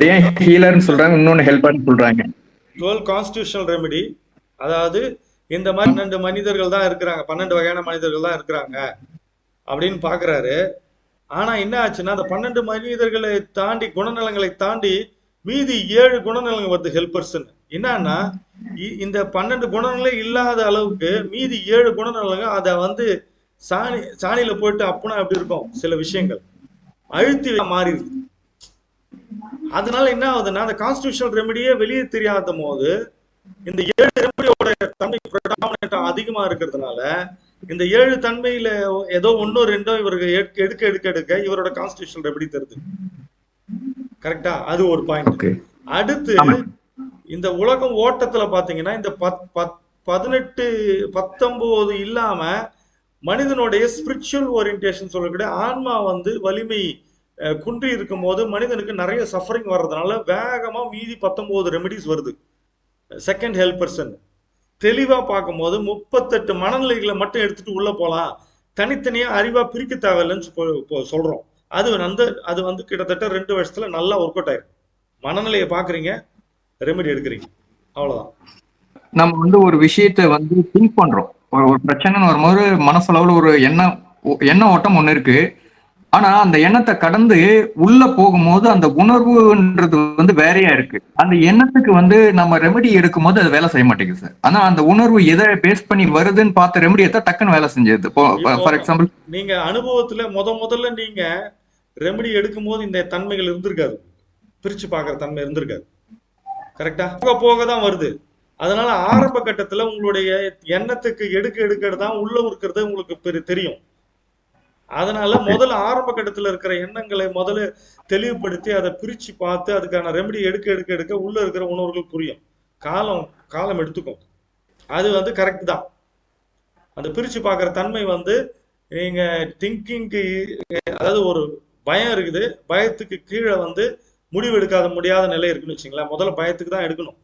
ஏன் ஹீலர்னு சொல்றாங்க இன்னொன்னு ஹெல்ப்பர்னு சொல்றாங்க. டுவெல் கான்ஸ்டியூஷனல் ரெமெடி அதாவது இந்த மாதிரி பன்னெண்டு மனிதர்கள் தான் இருக்கிறாங்க பன்னெண்டு வகையான மனிதர்கள் தான் இருக்கிறாங்க அப்படின்னு பார்க்குறாரு ஆனா என்ன ஆச்சுன்னா அந்த பன்னெண்டு மனிதர்களை தாண்டி குணநலங்களை தாண்டி மீதி ஏழு குணநலங்கள் வருது ஹெல்பர்ஸ்ன்னு என்னன்னா இ- இந்த பன்னெண்டு குணநலங்களே இல்லாத அளவுக்கு மீதி ஏழு குணநலங்கள் அதை வந்து சாணி சாணியில போயிட்டு அப்பனா அப்படி இருக்கும்? சில விஷயங்கள். அழுத்தி மாறிடுது. அதனால என்ன ஆகுதுன்னா அந்த கான்ஸ்டியூஷனல் ரெமெடியே வெளியே தெரியாத போது இந்த ஏழு ரெமெடியோட தன்மை அதிகமா இருக்கிறதுனால இந்த ஏழு தன்மையில ஏதோ ஒன்னோ ரெண்டோ இவருக்கு எடுக்க எடுக்க எடுக்க இவரோட கான்ஸ்டியூஷனல் ரெமெடி தருது. கரெக்டா அது ஒரு பாயிண்ட் அடுத்து. இந்த உலகம் ஓட்டத்துல பாத்தீங்கன்னா இந்த பத் பத் பதினெட்டு பத்தொன்பது இல்லாம மனிதனுடைய ஸ்பிரிச்சுவல் ஓரியன்டேஷன் சொல்லக்கூடிய ஆன்மா வந்து வலிமை குன்றி இருக்கும் போது மனிதனுக்கு நிறைய சஃபரிங் வர்றதுனால வேகமாக மீதி பத்தொம்போது ரெமெடிஸ் வருது. செகண்ட் ஹெல்பர்சன் தெளிவாக பார்க்கும்போது முப்பத்தெட்டு மனநிலைகளை மட்டும் எடுத்துட்டு உள்ளே போகலாம் தனித்தனியாக அறிவாக பிரிக்க தேவையில்லைன்னு சொல்கிறோம் அது வந்து அது வந்து கிட்டத்தட்ட ரெண்டு வருஷத்துல நல்லா ஒர்க் அவுட் ஆயிருக்கு மனநிலையை பார்க்குறீங்க ரெமெடி எடுக்கிறீங்க. அவ்வளோதான் நம்ம வந்து ஒரு விஷயத்தை வந்து திங்க் பண்ணுறோம் ஒரு ஒரு பிரச்சனைன்னு வரும்போது மனசளவில் ஒரு எண்ணம் ஒ- எண்ண ஓட்டம் ஒன்று இருக்கு. ஆனா அந்த எண்ணத்தை கடந்து உள்ள போகும்போது அந்த உணர்வுன்றது வந்து வேறையா இருக்கு. அந்த எண்ணத்துக்கு வந்து நம்ம ரெமெடி எடுக்கும் போது அது வேலை செய்ய மாட்டேங்குது சார் ஆனா அந்த உணர்வு எதை பேஸ் பண்ணி வருதுன்னு பார்த்த ரெமெடி எடுத்தா டக்குன்னு வேலை செஞ்சது. ஃபார் எக்ஸாம்பிள் நீங்க அனுபவத்துல முத முதல்ல நீங்க ரெமெடி எடுக்கும் போது இந்த தன்மைகள் இருந்திருக்காது. பிரிச்சு பார்க்குற தன்மை இருந்திருக்காது. கரெக்டா போக போக தான் வருது. அதனால ஆரம்ப கட்டத்துல உங்களுடைய எண்ணத்துக்கு எடுக்க எடுக்க தான் உள்ள இருக்கிறது உங்களுக்கு பெரு- தெரியும். அதனால முதல்ல ஆரம்ப கட்டத்துல இருக்கிற எண்ணங்களை முதல்ல தெளிவுபடுத்தி அதை பிரிச்சு பார்த்து அதுக்கான ரெமெடி எடுக்க எடுக்க எடுக்க உள்ள இருக்கிற உணர்வுகள் புரியும். காலம் காலம் எடுத்துக்கும். அது வந்து கரெக்ட் தான். அந்த பிரிச்சு பார்க்குற தன்மை வந்து நீங்க திங்கிங்க்கு அதாவது ஒரு பயம் இருக்குது பயத்துக்கு கீழே வந்து முடிவு எடுக்காத முடியாத நிலை இருக்குன்னு வச்சுங்களேன் முதல்ல பயத்துக்கு தான் எடுக்கணும்.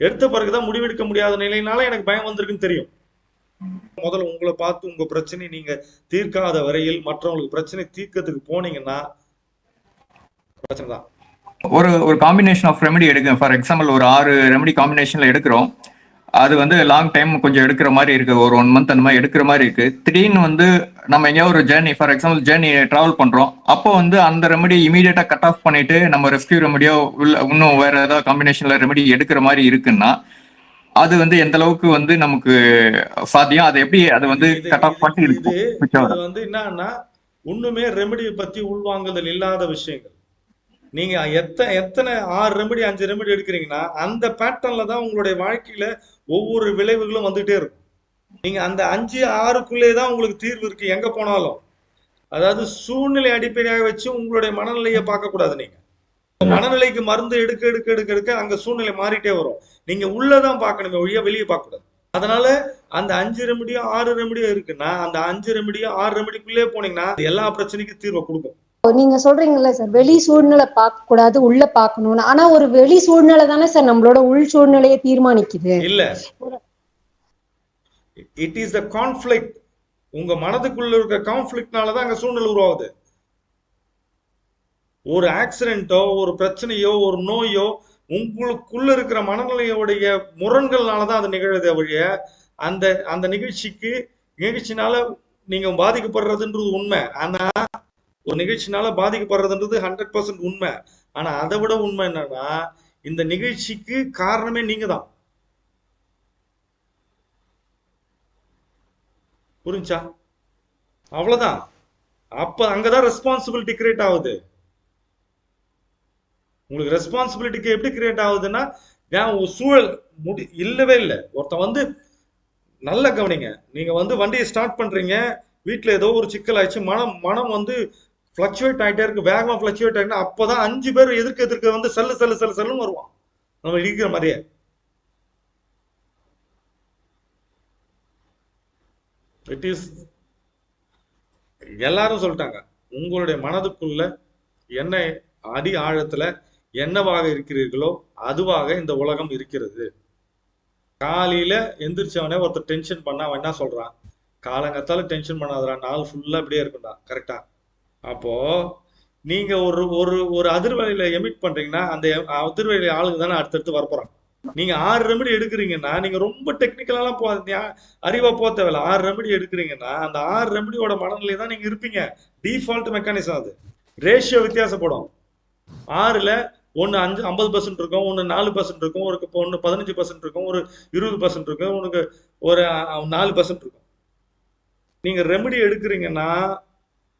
எடுத்த பிறகுதான் முடிவெடுக்க முடியாத நிலையினால எனக்கு பயம் வந்திருக்குன்னு தெரியும். முதல்ல உங்களை பார்த்து உங்க பிரச்சனை நீங்க தீர்க்காத வரையில் மற்றவங்களுக்கு பிரச்சனை தீர்க்கறதுக்கு போனீங்கன்னா பிரச்சனை தான். ஒரு ஒரு காம்பினேஷன் ஆஃப் ரெமெடி எடுக்க ஃபார் எக்ஸாம்பிள் ஒரு ஆறு ரெமெடி காம்பினேஷன்ல எடுக்கிறோம். அது வந்து லாங் டைம் கொஞ்சம் எடுக்கிற மாதிரி இருக்கு. ஒரு ஒன் மந்த் அந்த மாதிரி எடுக்கிற மாதிரி இருக்கு. திடீர்னு வந்து நம்ம எங்கேயாவது ஒரு journey for example journey travel பண்றோம். அப்போ வந்து அந்த ரெமெடி இமீடியட்டா கட் ஆஃப் பண்ணிட்டு நம்ம ரெஸ்கியூ ரெமெடியோ உள்ள இன்னும் வேற ஏதாவது காம்பினேஷன்ல ரெமெடி எடுக்கிற மாதிரி இருக்குன்னா அது வந்து எந்த அளவுக்கு வந்து நமக்கு சாத்தியம்? அதை எப்படி அதை வந்து கட் ஆஃப் இது இருக்கும் இது வந்து என்னன்னா ஒண்ணுமே ரெமெடியை பத்தி உள்வாங்குதல் இல்லாத விஷயங்கள். நீங்க எத்தனை எத்தனை ஆறு ரெமெடி அஞ்சு ரெமெடி எடுக்கிறீங்கன்னா அந்த பேட்டர்ன்ல தான் உங்களுடைய வாழ்க்கையில ஒவ்வொரு விளைவுகளும் வந்துட்டே இருக்கும். நீங்க அந்த அஞ்சு ஆறுக்குள்ளே தான் உங்களுக்கு தீர்வு இருக்கு எங்க போனாலும். அதாவது சூழ்நிலை அடிப்படையாக வச்சு உங்களுடைய மனநிலையை பார்க்க கூடாது நீங்க. மனநிலைக்கு மருந்து எடுக்க எடுக்க எடுக்க எடுக்க அங்க சூழ்நிலை மாறிட்டே வரும். நீங்க உள்ளதான் பார்க்கணுமே ஒழிய வெளியே பார்க்க கூடாது அதனால அந்த அஞ்சு ரெமடியும் ஆறு ரெமடியும் இருக்குன்னா அந்த அஞ்சு ரெமடியும் ஆறு ரெமடிக்குள்ளே போனீங்கன்னா அது எல்லா பிரச்சனைக்கும் தீர்வை கொடுக்கும். நீங்க சொல்றீங்கல்ல சார் வெளி சூழ்நிலை பார்க்க கூடாது உள்ள பார்க்கணும்னு. ஆனா ஒரு வெளி சூழ்நிலை தானே சார் நம்மளோட உள் சூழ்நிலையை தீர்மானிக்குது. இல்ல. இட் இஸ் த கான்ஃபிளிக்ட் உங்க மனதுக்குள்ள இருக்க கான்ஃபிளிக்ட்னால தான் அங்க சூழ்நிலை உருவாகுது. ஒரு ஆக்சிடென்ட்டோ ஒரு பிரச்சனையோ ஒரு நோயோ உங்களுக்குள்ள இருக்கிற மனநிலையோடைய முரண்கள்னால தான் அது நிகழுதே ஒழிய அந்த அந்த நிகழ்ச்சிக்கு நிகழ்ச்சினால நீங்க பாதிக்கப்படுறதுன்றது உண்மை. ஆனா ஒரு நிகழ்ச்சினால பாதிக்கப்படுறதுன்றது ஹண்ட்ரட் பர்சன்ட் உண்மை. ஆனா அதை விட உண்மை என்னன்னா இந்த நிகழ்ச்சிக்கு காரணமே நீங்க தான் புரிஞ்சா? அவ்வளவுதான். அப்ப அங்கதான் ரெஸ்பான்சிபிலிட்டி கிரியேட் ஆகுது. உங்களுக்கு ரெஸ்பான்சிபிலிட்டிக்கு எப்படி கிரியேட் ஆகுதுன்னா ஏன் ஒரு சூழல் முடி இல்லவே இல்லை. ஒருத்தன் வந்து நல்லா கவனிங்க. நீங்கள் வந்து வண்டியை ஸ்டார்ட் பண்ணுறீங்க வீட்டில் ஏதோ ஒரு சிக்கல் ஆயிடுச்சு மனம் மனம் வந்து ஃப்ளக்சுவேட் ஆகிட்டே இருக்கு வேகமாக ஃப்ளக்சுவேட் அப்போ தான் அஞ்சு பேர் எதிர்க்க எதிர்க்க வந்து செல்லு செல்லு செல்லு செல்லுன்னு வருவான். நம்ம இடிக்கிற மாதிரியே. இட் இஸ் எல்லாரும் சொல்லிட்டாங்க. உங்களுடைய மனதுக்குள்ள என்ன அடி ஆழத்தில் என்னவாக இருக்கிறீர்களோ அதுவாக இந்த உலகம் இருக்கிறது. காலையில எந்திரிச்சவனே ஒருத்தர் டென்ஷன் பண்ணா அவன் என்ன சொல்றான்? காலங்கத்தால டென்ஷன் பண்ணாதடா நாள் ஃபுல்லா இப்படியே இருக்கும்டா கரெக்டா அப்போ நீங்க ஒரு ஒரு ஒரு அதிர்வலையில எமிட் பண்றீங்கன்னா அந்த அதிர்வலை ஆளுங்க தானே அடுத்தடுத்து வரப்போறான் நீங்க ஆறு ரெமெடி எடுக்கிறீங்கன்னா நீங்க ரொம்ப டெக்னிக்கலாலாம் போ அறிவா போக தேவையில்ல. ஆறு ரெமெடி எடுக்கிறீங்கன்னா அந்த ஆறு ரெமெடியோட மனநிலை தான் நீங்க இருப்பீங்க. டிஃபால்ட் மெக்கானிசம் அது. ரேஷியோ வித்தியாசப்படும். ஆறுல ஒன்று அஞ்சு ஐம்பது பர்சன்ட் இருக்கும் ஒன்று நாலு பர்சன்ட் இருக்கும் ஒரு இப்போ ஒன்று பதினஞ்சு பர்சன்ட் இருக்கும் ஒரு இருபது பர்சன்ட் இருக்கும் உனக்கு ஒரு நாலு பர்சன்ட் இருக்கும். நீங்கள் ரெமெடி எடுக்கிறீங்கன்னா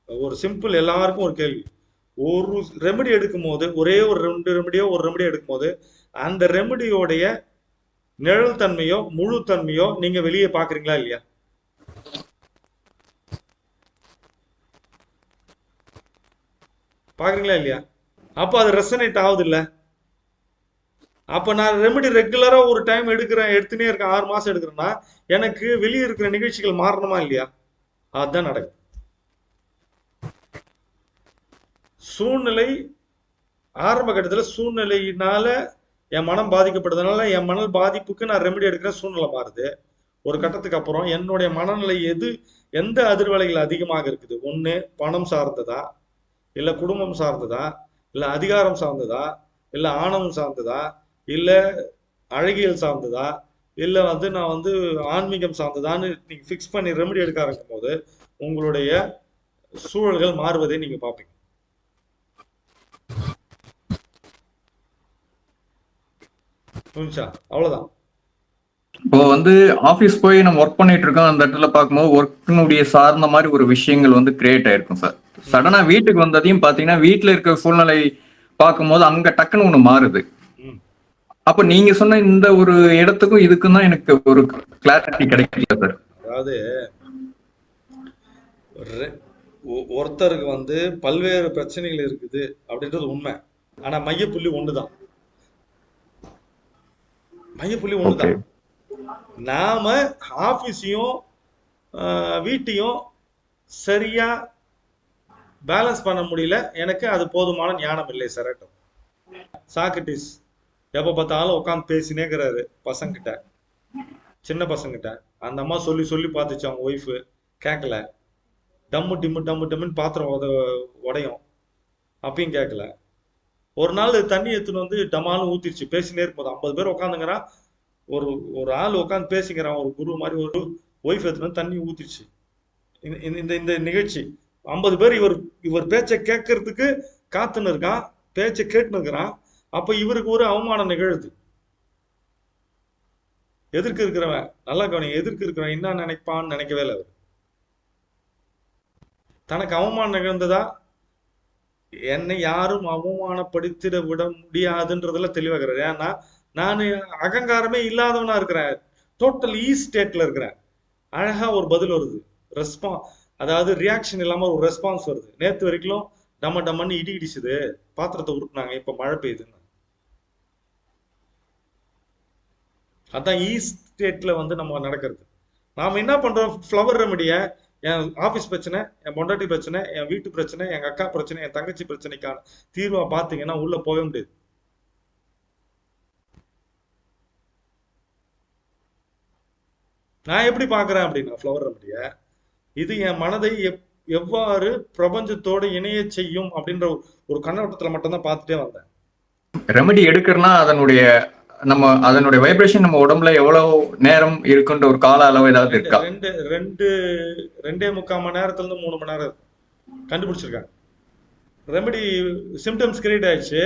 ஒரு சிம்பிள் எல்லாருக்கும் ஒரு கேள்வி. ஒரு ரெமெடி எடுக்கும் போது ஒரே ஒரு ரெண்டு ரெமெடியோ ஒரு ரெமெடியோ எடுக்கும் போது அந்த ரெமெடியோடைய நிழல் தன்மையோ முழு தன்மையோ நீங்க வெளியே பாக்குறீங்களா இல்லையா? பாக்குறீங்களா இல்லையா? அப்போ அது ரெசனேட் ஆகுது இல்லை அப்போ நான் ரெமெடி ரெகுலராக ஒரு டைம் எடுக்கிறேன் எடுத்துனே இருக்கேன் ஆறு மாதம் எடுக்கிறேன்னா எனக்கு வெளியே இருக்கிற நிகழ்ச்சிகள் மாறணுமா இல்லையா? அதுதான் நடக்கும். சூழ்நிலை ஆரம்ப கட்டத்தில் சூழ்நிலையினால என் மனம் பாதிக்கப்படுறதுனால என் மணல் பாதிப்புக்கு நான் ரெமெடி எடுக்கிற சூழ்நிலை மாறுது. ஒரு கட்டத்துக்கு அப்புறம் என்னுடைய மனநிலை எது எந்த அதிர்வலைகள் அதிகமாக இருக்குது? ஒன்று பணம் சார்ந்ததா? இல்லை குடும்பம் சார்ந்ததா? இல்ல அதிகாரம் சார்ந்ததா? இல்ல ஆணவம் சார்ந்ததா? இல்ல அழகியல் சார்ந்ததா? இல்ல வந்து நான் வந்து ஆன்மீகம் சார்ந்ததான்னு நீங்க ஃபிக்ஸ் பண்ணி ரெமெடி எடுக்க ஆரம்பிக்கும் போது உங்களுடைய சூழல்கள் மாறுவதை நீங்க பார்ப்பீங்க. புரிஞ்சா அவ்வளவுதான். இப்போ வந்து ஆபீஸ் போய் நம்ம ஒர்க் பண்ணிட்டு இருக்கோம் அந்த இடத்துல பார்க்கும்போது ஒர்க்கினுடைய சார்ந்த மாதிரி ஒரு விஷயங்கள் வந்து கிரியேட் ஆயிருக்கும் சார் சடனா வீட்டுக்கு வந்ததையும் பாத்தீங்கன்னா வீட்டுல இருக்க சூழ்நிலை பார்க்கும்போது அங்க டக்குன்னு ஒண்ணு மாறுது. அப்ப நீங்க சொன்ன இந்த ஒரு இடத்துக்கும் இதுக்கும் தான் எனக்கு ஒரு கிளாரிட்டி கிடைக்கல சார் அதாவது ஒருத்தருக்கு வந்து பல்வேறு பிரச்சனைகள் இருக்குது அப்படின்றது உண்மை. ஆனா மையப்புள்ளி ஒண்ணுதான். மையப்புள்ளி ஒண்ணுதான். நாம ஆஃபீஸையும் வீட்டையும் சரியா பேலன்ஸ் பண்ண முடியல. எனக்கு அது போதுமான ஞானம் இல்லை சரட்டும் சாக்ரட்டிஸ் எப்ப பார்த்தாலும் உட்காந்து பேசினேங்கிறாரு பசங்கிட்ட. சின்ன பசங்கிட்ட. அந்த அம்மா சொல்லி சொல்லி பார்த்துச்சு அவங்க ஒய்ஃபு கேட்கல டம்மு டிம்மு டம்மு டம்முன்னு பாத்திரம் உத உடையும். அப்பயும் கேட்கல ஒரு நாள் தண்ணி எடுத்துன்னு வந்து டமாலும் ஊத்திருச்சு. பேசினே இருக்கும்போது ஐம்பது பேர் உட்காந்துங்கிறான். ஒரு ஒரு ஆள் உட்காந்து பேசிக்கிறான் ஒரு குரு மாதிரி ஒரு ஒய்ஃப் எடுத்துன்னு தண்ணி ஊத்திருச்சு இந்த இந்த- இந்த இந்த நிகழ்ச்சி. ஐம்பது பேர் இவர் இவர் பேச்சை கேட்கறதுக்கு காத்துன்னு இருக்கான் பேச்சை கேட்டுன்னு இருக்கிறான். அப்ப இவருக்கு ஒரு அவமானம் நிகழுது. எதிர்க்கு இருக்கிறவன் நல்லா கவனிங்க எதிர்க்கு இருக்கிறவன் என்ன நினைப்பான்னு நினைக்கவே இல்லை அவர். தனக்கு அவமானம் நிகழ்ந்ததா? என்னை யாரும் அவமானப்படுத்திட விட முடியாதுன்றதுல தெளிவாகிறார் ஏன்னா நான் அகங்காரமே இல்லாதவனா இருக்கிறேன். டோட்டல் ஈ ஸ்டேட்ல இருக்கிறேன். அழகா ஒரு பதில் வருது. ரெஸ்பான் அதாவது ரியாக்ஷன் இல்லாம ஒரு ரெஸ்பான்ஸ் வருது. நேத்து வரைக்கும் டம்ம டம்மன்னு இடி இடிச்சுது. பாத்திரத்தை உருட்டுனாங்க. இப்ப மழை பெய்யுதுன்னு. அதான் ஈ ஸ்டேட்ல வந்து நம்ம நடக்கிறது. நாம என்ன பண்றோம்? ஃப்ளவர் ரெமடிய என் ஆபீஸ் பிரச்சனை என் பொண்டாட்டி பிரச்சனை என் வீட்டு பிரச்சனை எங்க அக்கா பிரச்சனை என் தங்கச்சி பிரச்சனைக்கான தீர்வா பாத்தீங்கன்னா உள்ள போக முடியாது. நான் எப்படி பார்க்கறேன் அப்படின்னா ஃப்ளவர் ரெமடிய இது என் மனதை எப்- எவ்வாறு பிரபஞ்சத்தோடு இணைய செய்யும் அப்படின்ற ஒரு- கண்ணோட்டத்துல மட்டும்தான் பார்த்துட்டே வந்தேன். ரெமெடி எடுக்கிறனா அதனுடைய நம்ம அதனுடைய வைப்ரேஷன் நம்ம உடம்புல எவ்வளவு நேரம் இருக்குன்ற ஒரு கால அளவு ஏதாவது இருக்கா? ரெண்டு ரெண்டு ரெண்டே முக்கால் மணி நேரத்துல இருந்து மூணு மணி நேரம். கண்டுபிடிச்சிருக்காங்க. ரெமெடி சிம்டம்ஸ் கிரியேட் ஆயிடுச்சு.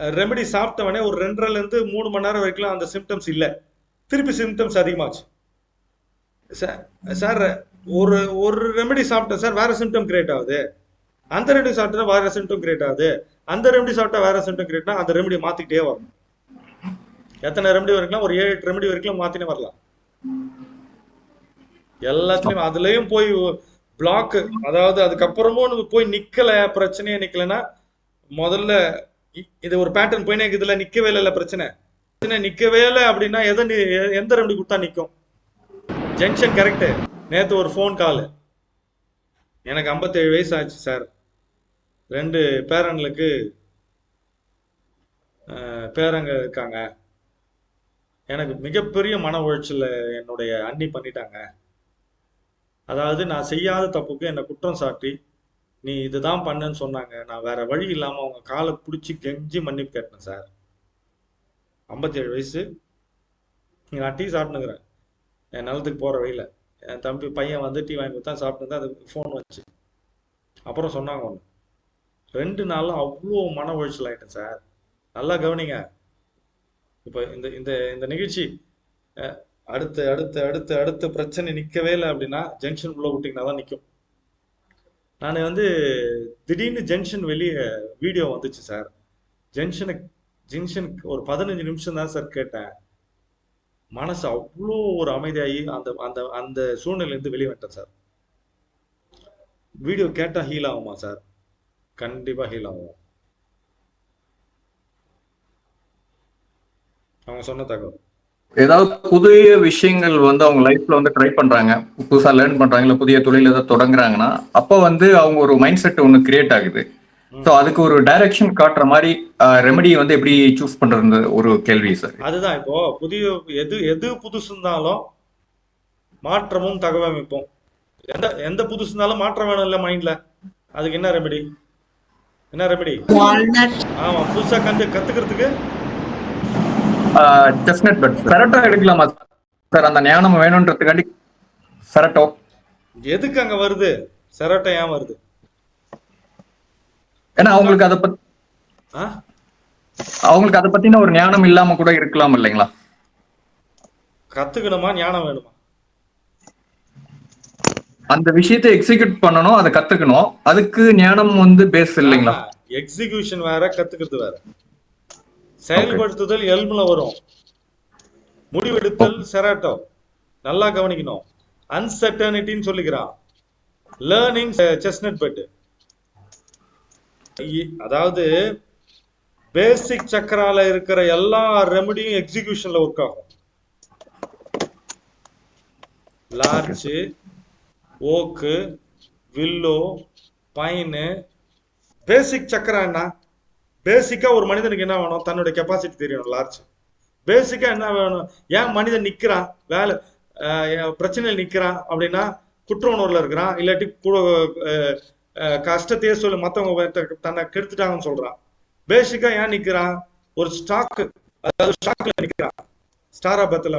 ரெமெடி சாப்பிட்டவனே ஒரு ரெண்டரைல இருந்து மூணு மணி நேரம் வரைக்கும் அந்த சிம்டம்ஸ் இல்ல. திருப்பி சிம்டம்ஸ் அதிகமாச்சு. சார் சார் ஒரு ஒரு ரெமெடி சாப்பிட்டேன் சார் வேற சிம்டம் கிரியேட் ஆகுது. அந்த ரெமெடி சாப்பிட்டா வேற சிம்டம் கிரியேட் ஆகுது. அந்த ரெமெடி சாப்பிட்டா வேற சிம்டம் கிரியேட்னா அந்த ரெமெடி மாத்திக்கிட்டே வரும் எத்தனை ரெமெடி வரைக்கும் ஒரு ஏழு எட்டு ரெமெடி வரைக்கும் மாத்தினே வரலாம். எல்லாத்துலயும் அதுலயும் போய் பிளாக் அதாவது அதுக்கப்புறமும் போய் நிக்கல பிரச்சனையே நிக்கலன்னா முதல்ல இது ஒரு பேட்டர்ன் போயினே இதுல நிக்கவே இல்லை பிரச்சனை. நிக்கவே இல்லை அப்படின்னா எதை எ- எந்த ரெமடி கொடுத்தா நிற்கும் ஜங்ஷன் கரெக்டு நேற்று ஒரு ஃபோன் கால் எனக்கு 57 வயசு ஆச்சு சார் ரெண்டு பேரன்களுக்கு பேரங்க இருக்காங்க. எனக்கு மிகப்பெரிய மன உழைச்சல என்னுடைய அண்ணி பண்ணிட்டாங்க. அதாவது நான் செய்யாத தப்புக்கு என்னை குற்றம் சாட்டி நீ இதுதான் பண்ணுன்னு சொன்னாங்க. நான் வேற வழி இல்லாமல் அவங்க காலை பிடிச்சி கெஞ்சி மன்னிப்பு கேட்டேன் சார் ஐம்பத்தேழு வயசு. நான் டீ சாப்பிட்டுங்கிறேன் என் நிலத்துக்கு போகிற வழியில். என் தம்பி பையன் வந்து டீ வாங்கி கொடுத்தா சாப்பிட்டு அது ஃபோன் வச்சு. அப்புறம் சொன்னாங்க ஒன்று ரெண்டு நாளில் அவ்வளோ மன உளைச்சல் ஆகிட்டேன் சார். நல்லா கவனிங்க. இப்போ இந்த இந்த இந்த நிகழ்ச்சி அடுத்து அடுத்து அடுத்து அடுத்து பிரச்சனை நிற்கவே இல்லை அப்படின்னா ஜங்ஷன் உள்ள விட்டிங்கன்னா தான் நிற்கும் நான் வந்து திடீர்னு ஜங்ஷன் வெளியே வீடியோ வந்துச்சு சார். ஜங்ஷனுக்கு ஜங்ஷனுக்கு ஒரு பதினஞ்சு நிமிஷம் தான் சார் கேட்டேன். மனசு அவ்வளோ ஒரு அமைதியாகி அந்த அந்த அந்த சூழ்நிலையிலேருந்து வெளியே வந்துட்டேன் சார். வீடியோ கேட்டால் ஹீல் ஆகுமா சார்? கண்டிப்பாக ஹீல் ஆகும். அவங்க சொன்ன தகவல். ஏதாவது புதிய விஷயங்கள் வந்து அவங்க லைஃப்ல வந்து ட்ரை பண்றாங்க புதுசா லேர்ன் பண்றாங்க இல்ல புதிய தொழில் ஏதாவது தொடங்குறாங்கன்னா அப்போ வந்து அவங்க ஒரு மைண்ட் செட் ஒன்று கிரியேட் ஆகுது. ஸோ அதுக்கு ஒரு டைரக்ஷன் காட்டுற மாதிரி ரெமெடி வந்து எப்படி சூஸ் பண்றது? ஒரு கேள்வி சார் அதுதான். இப்போ புதிய எது எது புதுசு இருந்தாலும் மாற்றமும் தகவமைப்பும் எந்த எந்த புதுசு இருந்தாலும் மாற்றம் வேணும் இல்ல மைண்ட்ல அதுக்கு என்ன ரெமெடி என்ன ரெமெடி ஆமா புதுசா கண்டு கத்துக்கிறதுக்கு? செஸ்னட் பட் செரட்டோ எடுக்கலாமா சார் அந்த ஞானம் வேணுன்றதுக்காண்டி செரட்டோ எதுக்கு அங்க வருது? செரட்டை ஏன் வருது? ஏன்னா அவங்களுக்கு அதை பத்தி அவங்களுக்கு அதை பத்தின ஒரு ஞானம் இல்லாம கூட இருக்கலாம் இல்லைங்களா? கத்துக்கணுமா? ஞானம் வேணுமா? அந்த விஷயத்தை எக்ஸிக்யூட் பண்ணணும் அதை கத்துக்கணும். அதுக்கு ஞானம் வந்து பேஸ் இல்லைங்களா? எக்ஸிகியூஷன் வேற கத்துக்கிறது வேற. செயல்படுத்துதல் எல்முல வரும். முடிவெடுத்தல் செராட்டோ நல்லா கவனிக்கணும். அன்சர்டனிட்டின்னு சொல்லிக்கிறான். லேர்னிங் செஸ்னட் பெட் அதாவது பேசிக் சக்கரால இருக்கிற எல்லா ரெமடியும் எக்ஸிகியூஷன்ல ஒர்க் ஆகும். Larch oak willow pine basic சக்கரம் என்ன? பேசிக்கா ஒரு மனிதனுக்கு என்ன வேணும்? தன்னுடைய கெப்பாசிட்டி தெரியணும் லார்ஜ் பேசிக்கா என்ன வேணும்? ஏன் மனிதன் நிக்கிறான்? வேலை பிரச்சனையில் நிக்கிறான் அப்படின்னா குற்ற உணர்வுல இருக்கிறான். இல்லாட்டி கஷ்டத்தையே சொல்லி மத்தவங்க தன்னை கெடுத்துட்டாங்கன்னு சொல்றான். பேசிக்கா ஏன் நிக்கிறான்? ஒரு ஸ்டாக் அதாவது ஸ்டாக்ல நிக்கிறான். ஸ்டார் ஆப்பிள்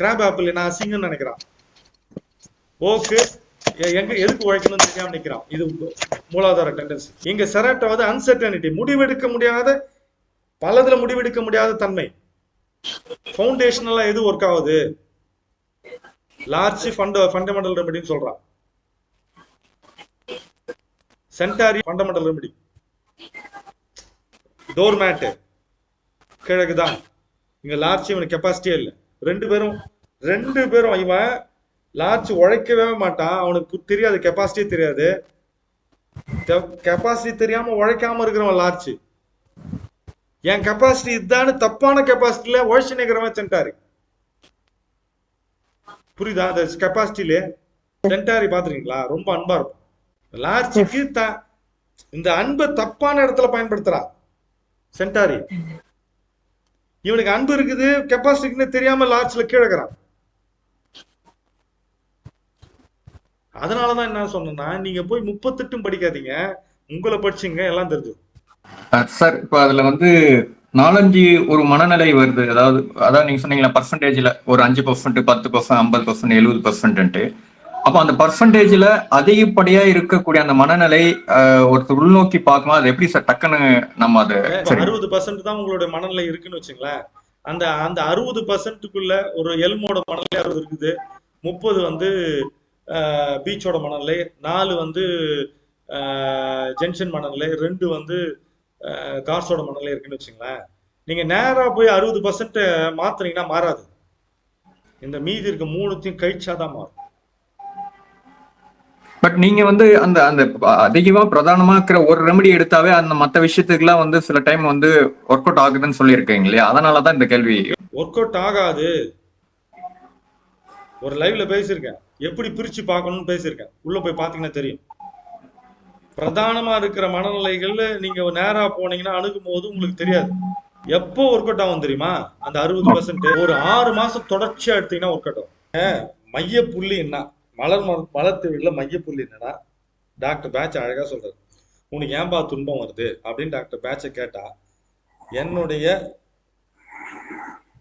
கிராப் ஆப்பிள் நான் அசிங்கன்னு நினைக்கிறான். ஓகே எங்க எதுக்கு உழைக்கணும்னு தெரியாம நிக்கிறான். இது மூலாதார டெண்டன்சி இங்க செராட்டாவது அன்சர்டனிட்டி முடிவெடுக்க முடியாத பலதுல முடிவெடுக்க முடியாத தன்மை. ஃபவுண்டேஷனலா எது ஒர்க் ஆகுது? லார்ஜ் ஃபண்ட் ஃபண்டமெண்டல் ரெமெடின்னு சொல்றான். சென்டாரி ஃபண்டமெண்டல் ரெமெடி டோர் மேட்டு கிழக்கு தான். இங்க லார்ஜ் இவனுக்கு கெப்பாசிட்டியே இல்லை. ரெண்டு பேரும் ரெண்டு பேரும் இவன் லார்ஜ் உழைக்கவே மாட்டான். அவனுக்கு தெரியாது கெப்பாசிட்டியே தெரியாது. கெப்பாசிட்டி தெரியாம உழைக்காம இருக்கிறவன் லார்ஜ் என் கெப்பாசிட்டி இதுதான்னு தப்பான கெப்பாசிட்டியில உழைச்சு நிக்கிறவன் சென்டாரி. புரியுதா? அந்த கெப்பாசிட்டியில சென்டாரி பாத்துருக்கீங்களா ரொம்ப அன்பா இருக்கும். லார்ஜிக்கு த இந்த அன்பை தப்பான இடத்துல பயன்படுத்துறா. சென்டாரி. இவனுக்கு அன்பு இருக்குது கெப்பாசிட்டின்னு தெரியாம லார்ஜ்ல கீழக்கிறான் அதனாலதான் என்ன சொன்னா நீங்க போய் முப்பத்தெட்டும் படிக்காதீங்க. உங்களை படிச்சுங்க எல்லாம் தெரிஞ்சு சார் இப்போ அதுல வந்து நாலஞ்சு ஒரு மனநிலை வருது. அதாவது அதாவது நீங்க சொன்னீங்களா பர்சன்டேஜ்ல ஒரு அஞ்சு பர்சன்ட் பத்து பர்சன்ட் ஐம்பது பர்சன்ட் எழுபது பர்சன்ட் அப்போ அந்த பர்சன்டேஜ்ல அதிகப்படியா இருக்கக்கூடிய அந்த மனநிலை ஒருத்தர் உள்நோக்கி பார்க்கும்போது அது எப்படி சார் டக்குன்னு நம்ம அதை அறுபது பர்சன்ட் தான் உங்களுடைய மனநிலை இருக்குன்னு வச்சுங்களேன். அந்த அந்த அறுபது பர்சன்ட்டுக்குள்ள ஒரு எல்மோட மனநிலை அறுபது இருக்குது? முப்பது வந்து பீச்சோட மனநிலை நாலு வந்து ஜென்ஷன் மனநிலை ரெண்டு வந்து கார்ஸோட மனநிலை இருக்குன்னு வச்சுங்களேன். நீங்க நேரா போய் அறுபது பர்சன்ட் மாத்துனீங்கன்னா மாறாது. இந்த மீதி இருக்க மூணுத்தையும் கழிச்சாதான் மாறும். பட் நீங்க வந்து அந்த அந்த அதிகமா பிரதானமா இருக்கிற ஒரு ரெமெடி எடுத்தாவே அந்த மத்த விஷயத்துக்குலாம் வந்து சில டைம் வந்து ஒர்க் அவுட் ஆகுதுன்னு சொல்லியிருக்கீங்க இல்லையா? அதனாலதான் இந்த கேள்வி. ஒர்க் அவுட் ஆகாது. ஒரு லைவ்ல பேசியிருக்கேன். எப்படி பிரிச்சு பார்க்கணும்னு பேசியிருக்கேன். உள்ள போய் பாத்தீங்கன்னா தெரியும். பிரதானமா இருக்கிற மனநிலைகள்ல நீங்க நேரா போனீங்கன்னா அணுகும் போது உங்களுக்கு தெரியாது. எப்போ ஒர்க் அவுட் ஆகும் தெரியுமா? அந்த அறுபது பர்சன்ட் ஒரு ஆறு மாசம் தொடர்ச்சியா எடுத்தீங்கன்னா ஒர்க் அவுட் ஆகும். மைய புள்ளி என்ன? மலர் மலர் மலர் திருவிழில மைய என்னடா? டாக்டர் பேட்ச் அழகா சொல்றாரு. உனக்கு ஏன்பா துன்பம் வருது? அப்படின்னு டாக்டர் பேட்சை கேட்டா என்னுடைய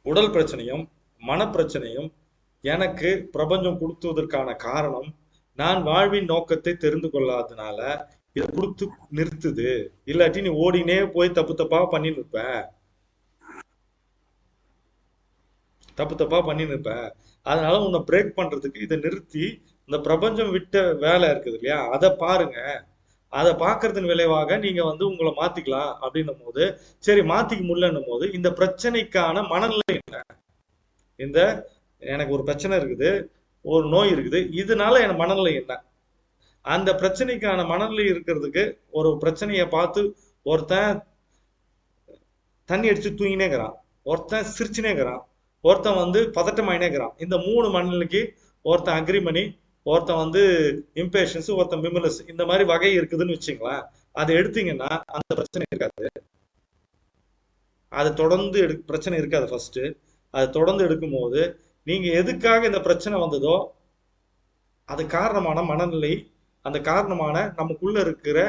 உடல் பிரச்சனையும் மனப்பிரச்சனையும் எனக்கு பிரபஞ்சம் கொடுத்துவதற்கான காரணம் நான் வாழ்வின் நோக்கத்தை தெரிந்து கொள்ளாதனால இதை கொடுத்து நிறுத்துது. இல்லாட்டி நீ ஓடினே போய் தப்பு தப்பா பண்ணி நிற்ப தப்பு தப்பா பண்ணி நிற்ப அதனால உன்னை பிரேக் பண்றதுக்கு இதை நிறுத்தி இந்த பிரபஞ்சம் விட்ட வேலை இருக்குது இல்லையா? அதை பாருங்க. அதை பார்க்கறதன் விளைவாக நீங்க வந்து உங்களை மாத்திக்கலாம் அப்படின்னும் போது சரி மாத்திக்க முடியலன்னும் போது இந்த பிரச்சனைக்கான மனநிலை என்ன? இந்த எனக்கு ஒரு பிரச்சனை இருக்குது ஒரு நோய் இருக்குது இதனால என் மனநிலை என்ன? அந்த பிரச்சனைக்கான மனநிலை இருக்கிறதுக்கு ஒரு பிரச்சனையை பார்த்து ஒருத்தன் தண்ணி அடிச்சு தூங்கினேங்கிறான். ஒருத்தன் சிரிச்சுனேங்கிறான். ஒருத்தன் வந்து பதட்டமாயினேங்கிறான் இந்த மூணு மனநிலைக்கு ஒருத்தன் அக்ரிமணி ஒருத்தன் வந்து இம்பேஷன்ஸ் ஒருத்தன் மிமலஸ் இந்த மாதிரி வகை இருக்குதுன்னு வச்சுங்களேன் அதை எடுத்தீங்கன்னா அந்த பிரச்சனை இருக்காது. அது தொடர்ந்து எடு பிரச்சனை இருக்காது ஃபர்ஸ்ட் அது தொடர்ந்து எடுக்கும்போது நீங்க எதுக்காக இந்த பிரச்சனை வந்ததோ அது காரணமான மனநிலை அந்த காரணமான நமக்குள்ள இருக்கிற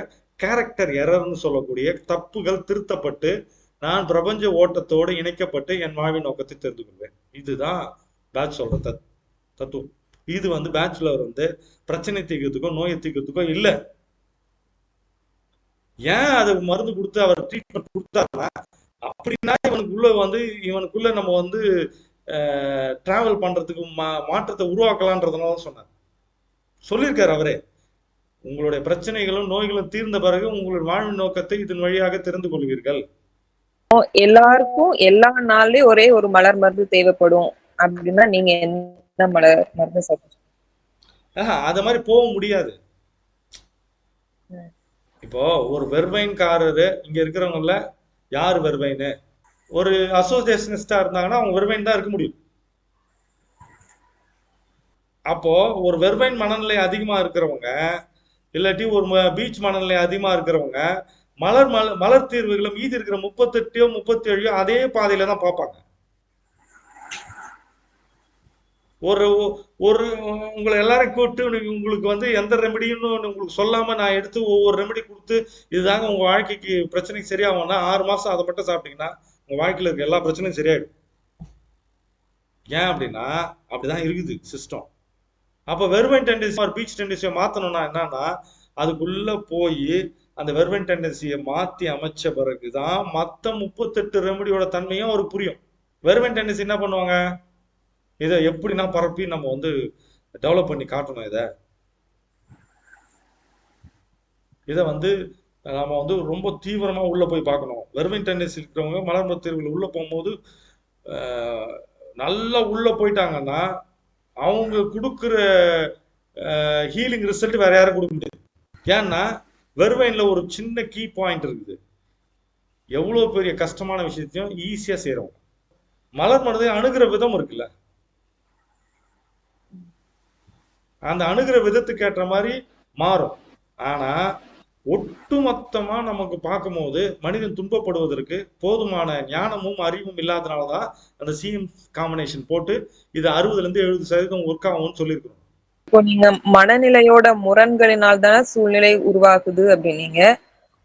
கேரக்டர் எரர்னு சொல்லக்கூடிய தப்புகள் திருத்தப்பட்டு நான் பிரபஞ்ச ஓட்டத்தோடு இணைக்கப்பட்டு என் வாழ்வின் நோக்கத்தை தெரிந்து கொள்வேன். இதுதான் பேட்ச் சொல்ற தத் தத்துவம். இது வந்து பேச்சுலர் வந்து பிரச்சனை தீர்க்கிறதுக்கோ நோயை தீர்க்கிறதுக்கோ இல்லை. ஏன் அது மருந்து கொடுத்து அவர் ட்ரீட்மெண்ட் கொடுத்தாருன்னா அப்படின்னா இவனுக்குள்ள வந்து இவனுக்குள்ள நம்ம வந்து டிராவல் பண்றதுக்கு மா மாற்றத்தை உருவாக்கலான்றதுனால தான் சொன்னார். சொல்லியிருக்காரு அவரே. உங்களுடைய பிரச்சனைகளும் நோய்களும் தீர்ந்த பிறகு உங்களுடைய வாழ்வின் நோக்கத்தை இதன் வழியாக தெரிந்து கொள்வீர்கள். எல்லாருக்கும் எல்லா நாள்லயும் ஒரே ஒரு மலர் மருந்து தேவைப்படும் அப்படின்னா நீங்க என்ன மலர் மருந்து சொல்றீங்க அது மாதிரி போக முடியாது. இப்போ ஒரு வெர்வைன்காரரு இங்க இருக்கிறவங்கல யார் வெர்வைனு ஒரு அசோசியேஷனிஸ்டா இருந்தாங்கன்னா அவங்க வெர்வைன் தான் இருக்க முடியும். அப்போ ஒரு வெர்வைன் மனநிலை அதிகமா இருக்கிறவங்க இல்லாட்டி ஒரு பீச் மனநிலை அதிகமா இருக்கிறவங்க மலர் மலர் மலர் தீர்வுகளும் மீதி இருக்கிற முப்பத்தெட்டையோ முப்பத்தி ஏழையோ அதே பாதையில தான் பார்ப்பாங்க. ஒரு ஒரு உங்களை எல்லாரும் கூப்பிட்டு உங்களுக்கு வந்து எந்த ரெமெடின்னு உங்களுக்கு சொல்லாம நான் எடுத்து ஒவ்வொரு ரெமெடி கொடுத்து இதுதாங்க உங்க வாழ்க்கைக்கு பிரச்சனைக்கு சரியாகும்னா ஆறு மாசம் அதை மட்டும் சாப்பிட்டீங்கன்னா உங்க வாழ்க்கையில இருக்க எல்லா பிரச்சனையும் சரியாயிடும். ஏன் அப்படின்னா அப்படிதான் இருக்குது சிஸ்டம் அப்ப வெர்வன் டெண்டிஸ் ஒரு பீச் டெண்டிஸை மாத்தணும்னா என்னன்னா அதுக்குள்ள போய் அந்த வெர்வன் டெண்டன்சியை மாத்தி அமைச்ச பிறகுதான் மற்ற முப்பத்தெட்டு ரெமடியோட தன்மையும் அவருக்கு புரியும். வெர்வன் டெண்டன்சி என்ன பண்ணுவாங்க? இதை எப்படின்னா பரப்பி நம்ம வந்து டெவலப் பண்ணி காட்டணும் இதை? இதை வந்து நம்ம வந்து ரொம்ப தீவிரமா உள்ளே போய் பார்க்கணும். வெர்வன் டென்னிஸ் இருக்கிறவங்க மலர்ம தீர்வுகள் உள்ள போகும்போது ஆஹ், நல்லா உள்ள போயிட்டாங்கன்னா அவங்க கொடுக்குற ஹீலிங் ரிசல்ட் வேற யாரும் கொடுக்க முடியாது. ஏன்னா வெறுவைனில் ஒரு சின்ன கீ பாயிண்ட் இருக்குது. எவ்வளோ பெரிய கஷ்டமான விஷயத்தையும் ஈஸியா செய்றவங்க மலர் மனதை அணுகிற விதம் இருக்குல்ல. அந்த அணுகிற விதத்துக்கு ஏற்ற மாதிரி மாறும். ஆனா ஒட்டுமொத்தமா நமக்கு பார்க்கும்போது மனிதன் துன்பப்படுவதற்கு போதுமான ஞானமும் அறிவும் இல்லாதனாலதான் அந்த சிஎம் காம்பினேஷன் போட்டு இது அறுபதுல இருந்து எழுபது சதவீதம் ஒர்க் ஆகும்னு சொல்லியிருக்கிறோம். இப்போ நீங்க மனநிலையோட முரண்களினால் தானே சூழ்நிலை உருவாக்குது அப்படின்னீங்க.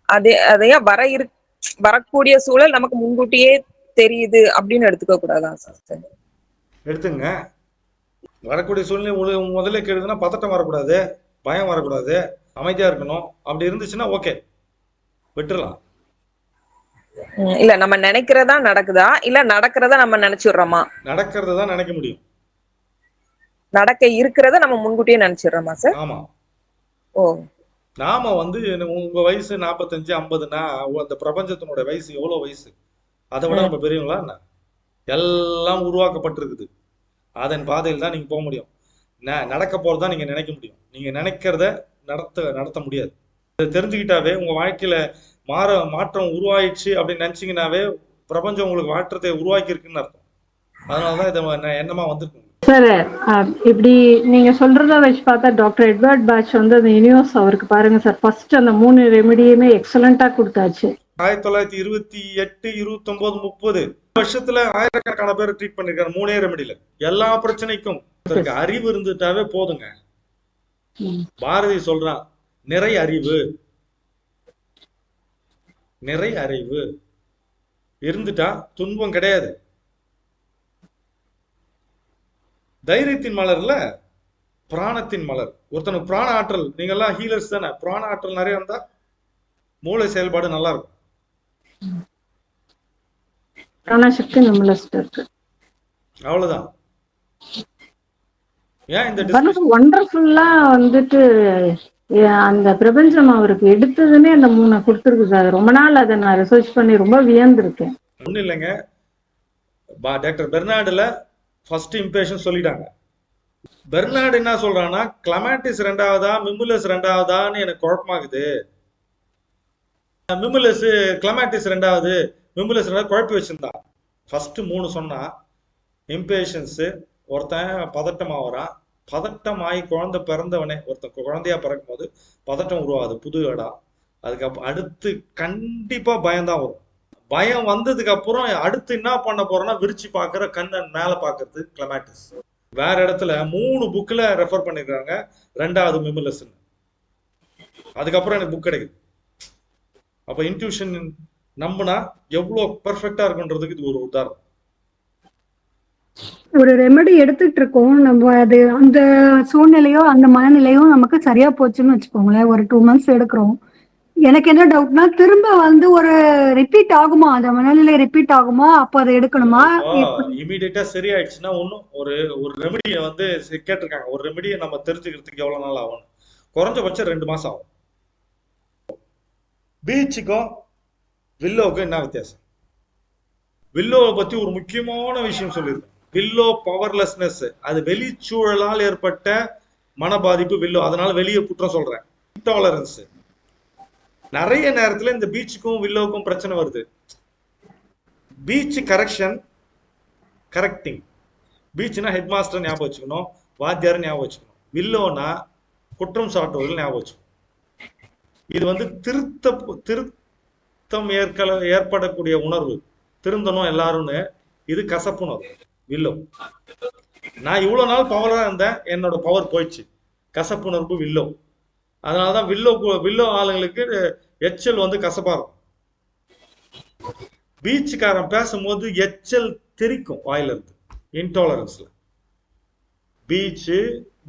அதே அதையா வர இரு வரக்கூடிய சூழல் நமக்கு முன்கூட்டியே தெரியுது அப்படின்னு எடுத்துக்க கூடாதா சார்? எடுத்துங்க. வரக்கூடிய சூழ்நிலை முதல்ல கேடுதுன்னா பதட்டம் வரக்கூடாது பயம் வரக்கூடாது அமைதியா இருக்கணும். அப்படி இருந்துச்சுன்னா ஓகே விட்டுறலாம். இல்ல நம்ம நினைக்கிறதா நடக்குதா? இல்ல நடக்கிறதா நம்ம நினைச்சிடுறோமா? நடக்கிறத தான் நினைக்க முடியும். நடக்க இருக்கிறத நம்ம முன்கூட்டியே நினைச்சிடுறோமா சார்? ஆமா. ஓ. நாம வந்து உங்க வயசு நாற்பத்தஞ்சு ஐம்பதுனா அந்த பிரபஞ்சத்தினோட வயசு எவ்வளவு வயசு? அதை விட நம்ம பெரியவங்களா என்ன? எல்லாம் உருவாக்கப்பட்டிருக்குது. அதன் பாதையில் தான் நீங்க போக முடியும். நடக்க போறதா நீங்க நினைக்க முடியும். நீங்க நினைக்கிறத நடத்த நடத்த முடியாது. இதை தெரிஞ்சுக்கிட்டாவே உங்க வாழ்க்கையில மாற மாற்றம் உருவாயிடுச்சு அப்படின்னு நினைச்சீங்கன்னாவே பிரபஞ்சம் உங்களுக்கு மாற்றத்தை உருவாக்கி இருக்குன்னு அர்த்தம் அதனாலதான் இதை எண்ணமா வந்திருக்கு சார் இப்படி நீங்க சொல்றத வச்சு பார்த்தா டாக்டர் எட்வர்ட் பேட்ச் வந்து அந்த யூனிவர்ஸ் அவருக்கு பாருங்க சார் ஃபர்ஸ்ட் அந்த மூணு ரெமெடியுமே எக்ஸலண்டா கொடுத்தாச்சு. ஆயிரத்தி தொள்ளாயிரத்தி இருபத்தி எட்டு இருபத்தி ஒன்பது முப்பது வருஷத்துல ஆயிரக்கணக்கான பேர் ட்ரீட் பண்ணிருக்காரு மூணே ரெமடியில எல்லா பிரச்சனைக்கும் அறிவு இருந்துட்டாவே போதுங்க. பாரதி சொல்றான் நிறை அறிவு. நிறை அறிவு. இருந்துட்டா துன்பம் கிடையாது. தைரியத்தின் மலர்ல பிராணத்தின் மலர். ஒருத்தனுக்கு பிராண ஆற்றல் நீங்கெல்லாம் ஹீலர்ஸ் தானே. பிராண ஆற்றல் நிறைய இருந்தா மூளை செயல்பாடு நல்லா இருக்கும். அவ்வளவுதான். ஏன் இந்த ஒண்டர்ஃபுல்லா வந்துட்டு அந்த பிரபஞ்சம் அவருக்கு எடுத்ததுன்னே அந்த மூணை கொடுத்துருக்கு சார் ரொம்ப நாள் அதை நான் ரிசர்ச் பண்ணி ரொம்ப வியந்திருக்கேன். ஒண்ணும் இல்லைங்க. டாக்டர் பெர்னாடுல ஃபர்ஸ்ட் இம்ப்ரெஷன் சொல்லிட்டாங்க. பெர்னாடு என்ன சொல்றான்னா கிளமேட்டிஸ் ரெண்டாவதா மிமுலஸ் ரெண்டாவதான்னு எனக்கு குழப்பமாகுது. மிமுலஸ் கிளமேட்டிஸ் ரெண்டாவது மிமுலஸ் ரெண்டாவது குழப்பி வச்சிருந்தான் ஃபர்ஸ்ட் மூணு சொன்னா இம்பேஷன்ஸ் ஒருத்தன் பதட்டமாக வரான் பதட்டம் ஆகி குழந்தை பிறந்தவனே. ஒருத்தன் குழந்தையா பிறக்கும் போது பதட்டம் உருவாகுது புது இடம் அதுக்கப்புறம் அடுத்து கண்டிப்பா பயம்தான் வரும். பயம் வந்ததுக்கு அப்புறம் அடுத்து என்ன பண்ண போறோம்னா விரிச்சு பார்க்குற கண்ணை மேல பார்க்கறது கிளமேட்டிஸ் வேற இடத்துல மூணு புக்ல ரெஃபர் பண்ணிருக்காங்க. ரெண்டாவது மெமுலசன் அதுக்கப்புறம் எனக்கு புக் கிடைக்குது. அப்ப இன்ட்யூஷன் நம்பினா எவ்வளோ பெர்ஃபெக்டா இருக்குன்றதுக்கு இது ஒரு உதாரணம். ஒரு ரெமெடி எடுத்துட்டு இருக்கோம். நம்ம அது அந்த சூழ்நிலையோ அந்த மனநிலையோ நமக்கு சரியா போச்சுன்னு வச்சுக்கோங்களேன். ஒரு டூ மந்த்ஸ் எடுக்கிறோம். எனக்கு என்ன டவுட்னா திரும்ப வந்து ஒரு ரிப்பீட் ஆகுமா? அந்த மனநிலை ரிப்பீட் ஆகுமா? அப்போ அதை எடுக்கணுமா? எப்படி? இமீடியட்டா சரியாயிடுச்சுன்னா ஒன்றும் ஒரு ஒரு ரெமெடிய வந்து கேட்டிருக்காங்க. ஒரு ரெமெடியை நம்ம தெரிஞ்சுக்கிறதுக்கு எவ்வளவு நாள் ஆகும்? குறைஞ்சபட்சம் ரெண்டு மாசம் ஆகும். பீச்சுக்கும் வில்லோவுக்கும் என்ன வித்தியாசம்? வில்லோவை பத்தி ஒரு முக்கியமான விஷயம் சொல்லியிருக்கேன் வில்லோ பவர்லெஸ்னஸ் அது வெளிச்சூழலால் ஏற்பட்ட மன பாதிப்பு வில்லோ அதனால வெளியே குற்றம் சொல்றேன். இன்டாலரன்ஸ் நிறைய நேரத்துல இந்த பீச்சுக்கும் வில்லோவுக்கும் பிரச்சனை வருது. பீச் கரெக்ஷன் கரெக்டிங் பீச்னா ஹெட் மாஸ்டர் ஞாபகம் வச்சுக்கணும் வாத்தியார் ஞாபகம் வச்சுக்கணும். வில்லோனா குற்றம் சாட்டுவதில் ஞாபகம் வச்சுக்கணும். இது வந்து திருத்த திருத்தம் ஏற்கல ஏற்படக்கூடிய உணர்வு. திருந்தணும் எல்லாரும்னு இது கசப்புணர்வு. வில்லோ நான் இவ்வளவு நாள் பவரா இருந்தேன் என்னோட பவர் போயிடுச்சு. கசப்புணர்வு வில்லோ அதனாலதான் வில்லோ வில்லோ ஆளுங்களுக்கு எச்சல் வந்து கசப்பாக இருக்கும். பீச்சுக்காரன் பேசும்போது எச்சல் தெரிக்கும் வாயிலிருந்து. இன்டாலரன்ஸில் பீச்சு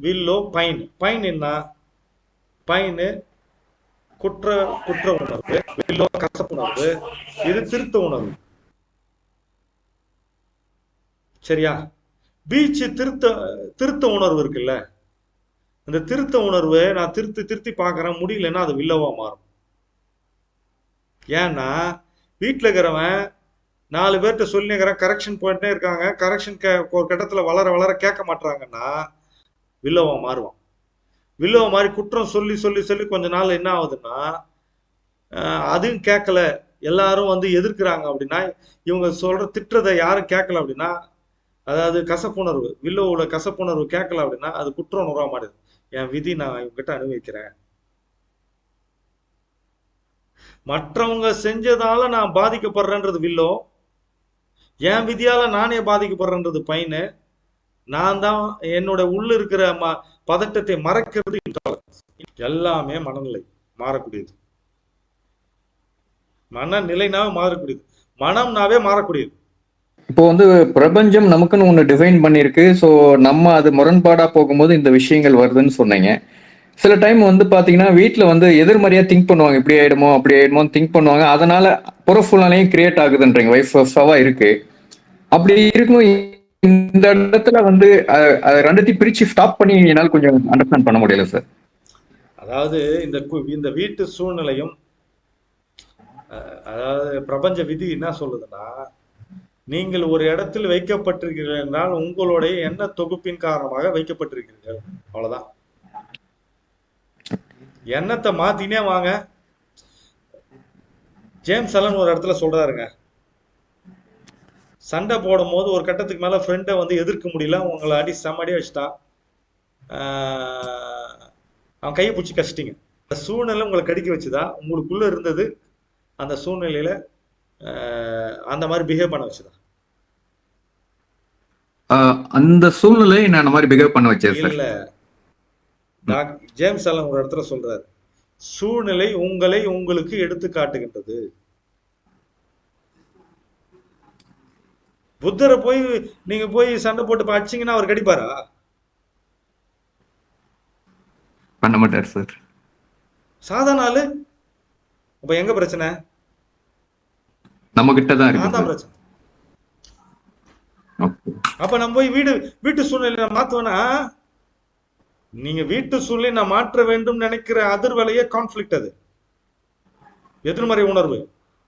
வில்லோ பைன். பைன் என்ன? பைனு குற்ற குற்ற உணர்வு வில்லோ கசப்பு உணர்வு இது திருத்த உணர்வு. சரியா? பீச்சு திருத்த திருத்த உணர்வு இருக்குல்ல? இந்த திருத்த உணர்வு நான் திருத்தி திருத்தி பார்க்குறேன் முடியலன்னா அது வில்லவாக மாறும். ஏன்னா வீட்டில் இருக்கிறவன் நாலு பேர்கிட்ட சொல்லிக்கிறேன் கரெக்ஷன் போயிட்டே இருக்காங்க கரெக்ஷன் கே ஒரு கட்டத்தில் வளர வளர கேட்க மாட்டுறாங்கன்னா வில்லவா மாறுவான். வில்லவா மாறி குற்றம் சொல்லி சொல்லி சொல்லி கொஞ்ச நாள் என்ன ஆகுதுன்னா அதுவும் கேட்கல. எல்லாரும் வந்து எதிர்க்கிறாங்க அப்படின்னா இவங்க சொல்ற திட்டுறதை யாரும் கேட்கல அப்படின்னா அதாவது கசப்புணர்வு வில்லோவோட கசப்புணர்வு கேட்கல அப்படின்னா அது குற்ற உணர்வா என் விதி நான் இவங்ககிட்ட அனுபவிக்கிறேன். மற்றவங்க செஞ்சதால நான் பாதிக்கப்படுறேன்றது வில்லோ. என் விதியால நானே பாதிக்கப்படுறேன்றது பையனு நான் தான் என்னோட உள்ள இருக்கிற ம பதட்டத்தை மறைக்கிறது intolerance. எல்லாமே மனநிலை மாறக்கூடியது. மனநிலைனாவே மாறக்கூடியது. மனம்னாவே மாறக்கூடியது. இப்போ வந்து பிரபஞ்சம் நமக்குன்னு ஒன்று டிஃபைன் பண்ணியிருக்கு. ஸோ நம்ம அது முரண்பாடாக போகும்போது இந்த விஷயங்கள் வருதுன்னு சொன்னீங்க. சில டைம் வந்து பார்த்தீங்கன்னா வீட்டில் வந்து எதிர்மறையாக திங்க் பண்ணுவாங்க. இப்படி ஆயிடுமோ அப்படி ஆகிடுமோன்னு திங்க் பண்ணுவாங்க. அதனால புறஃபுல்லாலையும் கிரியேட் ஆகுதுன்றீங்க. வைஃப் வர்ஸாவா இருக்கு. அப்படி இருக்கும் இந்த இடத்துல வந்து அஹ், ரெண்டத்தையும் பிரித்து ஸ்டாப் பண்ணி என்னால் கொஞ்சம் அண்டர்ஸ்டாண்ட் பண்ண முடியல சார் அதாவது இந்த இந்த வீட்டு சூழ்நிலையும் அதாவது பிரபஞ்ச விதி என்ன சொல்லுதுன்னா நீங்கள் ஒரு இடத்தில் வைக்கப்பட்டிருக்கிறீர்கள் என்றால் உங்களுடைய எண்ண தொகுப்பின் காரணமாக வைக்கப்பட்டிருக்கிறீர்கள். அவ்வளவுதான். எண்ணத்தை மாத்தினே வாங்க. ஜேம்ஸ் அலன் ஒரு இடத்துல சொல்றாருங்க. சண்டை போடும் போது ஒரு கட்டத்துக்கு மேல ஃப்ரெண்டை வந்து எதிர்க்க முடியல. உங்களை அடி செம்மடி வச்சுட்டான் அவன் கையை பிடிச்சி கஷ்டிங்க அந்த சூழ்நிலை உங்களை கடிக்க வச்சுதா? உங்களுக்குள்ள இருந்தது அந்த சூழ்நிலையில அந்த மாதிரி பிஹேவ் பண்ண வச்சுதான் அந்த சூழ்நிலை நான் அந்த மாதிரி பிகேவ் பண்ண வச்சேன் சார். இல்ல. ஜேம்ஸ் அலன் ஒரு இடத்துல சொல்றாரு. சூழ்நிலை உங்களை உங்களுக்கு எடுத்து காட்டுகின்றது. புத்தரை போய் நீங்க போய் சண்டை போட்டு அடிச்சீங்கன்னா அவர் கடிப்பாரா? பண்ண மாட்டார் சார். சாதா ஆளு? அப்ப எங்க பிரச்சனை? நம்ம கிட்ட தான் இருக்கு பிரச்சனை. அப்ப நம்ம போய் வீடு வீட்டு சூழ்நிலை மாத்துவேனா? நீங்க வீட்டு சூழ்நிலை நான் மாற்ற வேண்டும் நினைக்கிற அதிர்வலையே கான்ஃபிளிக்ட் அது. எதிர்மறை உணர்வு?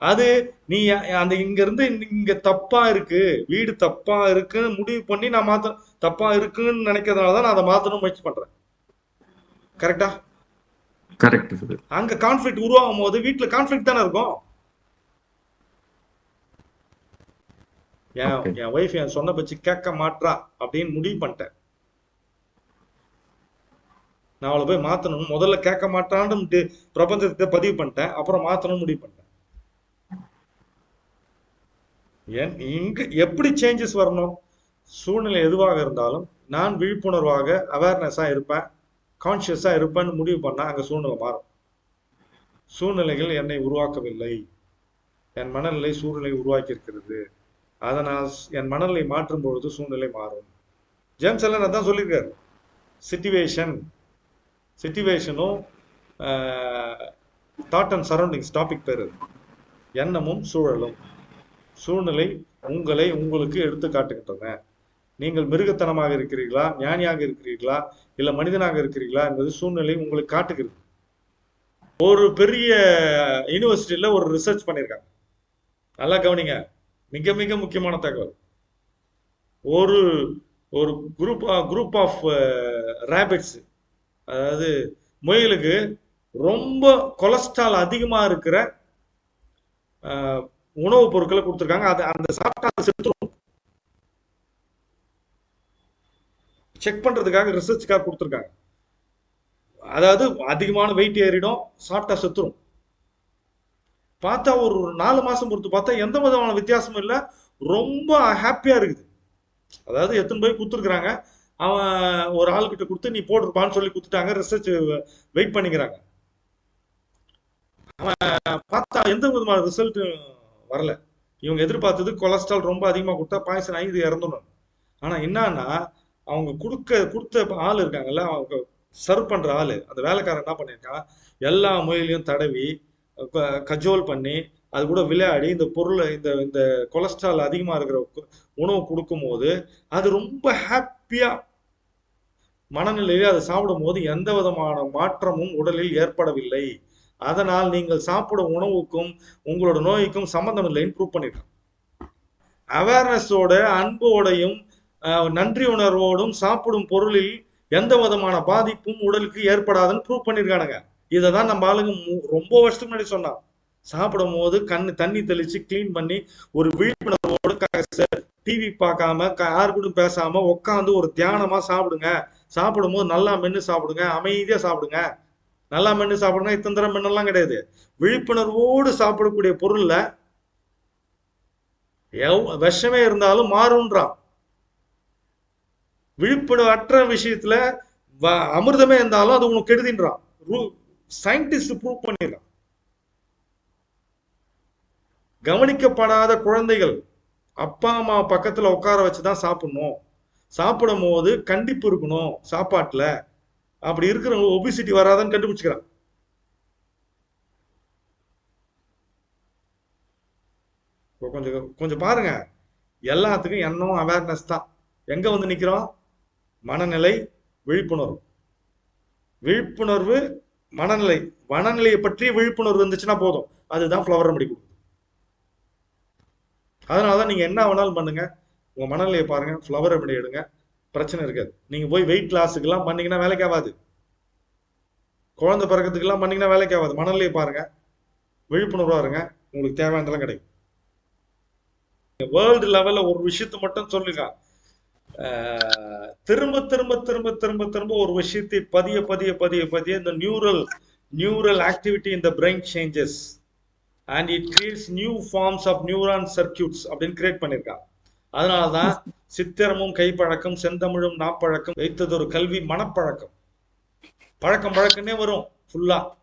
அது நீ அந்த இங்க இருந்து இங்க தப்பா இருக்கு வீடு தப்பா இருக்குன்னு முடிவு பண்ணி நான் மாத்த தப்பா இருக்குன்னு நினைக்கிறதுனால தான் நான் அதை மாத்தணும் முயற்சி பண்றேன். கரெக்டா கரெக்ட் அங்க கான்ஃபிளிக்ட் உருவாகும் போது வீட்டுல கான்ஃபிளிக்ட் தானே இருக்கும்? என். என் ஒய்ஃப் என் சொன்ன பச்சு கேட்க மாட்றா அப்படின்னு முடிவு பண்ணிட்டேன். நான் அவளை போய் மாத்தணும் முதல்ல கேட்க மாட்டான்னு பிரபஞ்சத்தை பதிவு பண்ணிட்டேன். அப்புறம் மாத்தணும் முடிவு பண்ணிட்டேன். என் இங்க எப்படி சேஞ்சஸ் வரணும்? சூழ்நிலை எதுவாக இருந்தாலும் நான் விழிப்புணர்வாக அவேர்னஸா இருப்பேன். கான்சியஸா இருப்பேன்னு முடிவு பண்ணா அங்க சூழ்நிலை மாறும். சூழ்நிலைகள் என்னை உருவாக்கவில்லை. என் மனநிலை சூழ்நிலை உருவாக்கி இருக்கிறது அதை நான் என் மனநிலை மாற்றும் பொழுது சூழ்நிலை மாறும். ஜேம்ஸ் எல்லாம் அதான் சொல்லியிருக்காரு. சிட்டிவேஷன் சிட்டிவேஷனும் தாட் அண்ட் சரௌண்டிங்ஸ் டாபிக் பேர். எண்ணமும் சூழலும். சூழ்நிலை உங்களை உங்களுக்கு எடுத்து காட்டுகின்றன. நீங்கள் மிருகத்தனமாக இருக்கிறீர்களா? ஞானியாக இருக்கிறீர்களா? இல்லை மனிதனாக இருக்கிறீர்களா? என்பது சூழ்நிலை உங்களுக்கு காட்டுகிறது. ஒரு பெரிய யூனிவர்சிட்டியில் ஒரு ரிசர்ச் பண்ணியிருக்காங்க. நல்லா கவனிங்க. மிக மிக முக்கியமான தகவல். ஒரு ஒரு குரூப் குரூப் ஆஃப் ரேபிட்ஸ் அதாவது முயலுக்கு ரொம்ப கொலஸ்ட்ரால் அதிகமாக இருக்கிற உணவுப் பொருட்களை கொடுத்துருக்காங்க. அது அந்த சாப்பிட்டா செத்துரும். செக் பண்ணுறதுக்காக ரிசர்ச்சுக்காக கொடுத்துருக்காங்க. அதாவது அதிகமான வெயிட் ஏறிடும் சாப்பிட்டா செத்துரும். பார்த்தா ஒரு ஒரு நாலு மாதம் பொறுத்து பார்த்தா எந்த விதமான வித்தியாசமும் இல்லை. ரொம்ப ஹாப்பியாக இருக்குது. அதாவது எத்தனை போய் கொடுத்துருக்குறாங்க. அவன் ஒரு ஆள்கிட்ட கொடுத்து நீ போட்டிருப்பான்னு சொல்லி கொடுத்துட்டாங்க. ரிசர்ச் வெயிட் பண்ணிக்கிறாங்க. அவன் பார்த்தா எந்த விதமான ரிசல்ட்டும் வரல. இவங்க எதிர்பார்த்தது கொலஸ்ட்ரால் ரொம்ப அதிகமாக கொடுத்தா பாய்சன் ஆகி இது இறந்துடும் ஆனால் என்னன்னா அவங்க கொடுக்க கொடுத்த ஆள் இருக்காங்கல்ல அவங்க சர்வ் பண்ணுற ஆள் அந்த வேலைக்காரன் என்ன பண்ணியிருக்கான்? எல்லா முயலையும் தடவி கஜோல் பண்ணி அது கூட விளையாடி இந்த பொருளை இந்த இந்த கொலஸ்ட்ரால் அதிகமாக இருக்கிற உணவு கொடுக்கும்போது அது ரொம்ப ஹாப்பியாக மனநிலையில் அதை சாப்பிடும் போது எந்த விதமான மாற்றமும் உடலில் ஏற்படவில்லை. அதனால் நீங்கள் சாப்பிடும் உணவுக்கும் உங்களோட நோய்க்கும் சம்பந்தம் இல்லைன்னு ப்ரூவ் பண்ணிருக்காங்க அவேர்னஸோட அன்போடையும் நன்றி உணர்வோடும் சாப்பிடும் பொருளில் எந்த விதமான பாதிப்பும் உடலுக்கு ஏற்படாதுன்னு ப்ரூவ் பண்ணியிருக்கானுங்க இதை தான் நம்ம ஆளுங்க மு- ரொம்ப வருஷத்துக்கு முன்னாடி சொன்னான். சாப்பிடும் போது கண்ணு தண்ணி தெளிச்சு கிளீன் பண்ணி ஒரு விழிப்புணர்வோடு டிவி பார்க்காம க- யாரு கூட பேசாம உட்காந்து ஒரு தியானமா சாப்பிடுங்க. சாப்பிடும் போது நல்லா மென்று சாப்பிடுங்க அமைதியா சாப்பிடுங்க. நல்லா மென்று சாப்பிடுங்க இத்தனை தரம் மென்னெல்லாம் கிடையாது. விழிப்புணர்வோடு சாப்பிடக்கூடிய பொருள்ல எவ்- விஷமே இருந்தாலும் மாறுன்றான். விழிப்புணர்வற்ற விஷயத்துல வ- அமிர்தமே இருந்தாலும் அது உனக்கு கெடுதின்றான். சயின்டிஸ்ட் ப்ரூவ் பண்ணிடலாம். கவனிக்கப்படாத குழந்தைகள் அப்பா அம்மா பக்கத்தில் உட்கார வச்சு தான் சாப்பிடணும். சாப்பிடும் போது கண்டிப்பு இருக்கணும் சாப்பாட்டில். அப்படி இருக்கிறவங்க ஒபிசிட்டி வராதான்னு கண்டுபிடிச்சிக்கிறான். கொஞ்சம் கொஞ்சம் பாருங்க. எல்லாத்துக்கும் எண்ணம் அவேர்னஸ் தான். எங்க வந்து நிக்கிறோம்? மனநிலை விழிப்புணர்வு. விழிப்புணர்வு மனநிலை மனநிலையை பற்றி விழிப்புணர்வு இருந்துச்சுன்னா போதும். அதுதான் ஃப்ளவர் ரெமடி கொடுக்குது அதனாலதான் நீங்க என்ன வேணாலும் பண்ணுங்க. உங்க மனநிலையை பாருங்க. ஃப்ளவர் ரெமடி எடுங்க. பிரச்சனை இருக்காது. நீங்க போய் வெயிட் லாஸுக்கெல்லாம் பண்ணீங்கன்னா வேலைக்கு ஆகாது. குழந்தை பிறக்கிறதுக்கெல்லாம் பண்ணீங்கன்னா வேலைக்கு ஆகாது. மனநிலையை பாருங்க. விழிப்புணர்வா இருங்க. உங்களுக்கு தேவையானதெல்லாம் கிடைக்கும். வேர்ல்டு லெவல்ல ஒரு விஷயத்தை மட்டும் சொல்லுங்க. திரும்ப திரும்ப திரும்ப திரும்ப திரும்ப ஒரு விஷயத்தை பதிய பதிய பதிய பதிய இந்த நியூரல் நியூரல் ஆக்டிவிட்டி இந்த brain changes and it creates new forms of neuron circuits அப்படின்னு கிரியேட் பண்ணியிருக்காங்க அதனாலதான் சித்திரமும் கைப்பழக்கம் செந்தமிழும் நாப்பழக்கம் வைத்ததொரு கல்வி மனப்பழக்கம். பழக்கம் பழக்கமே வரும் ஃபுல்லா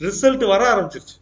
ரிசல்ட் வர ஆரம்பிச்சிருச்சு.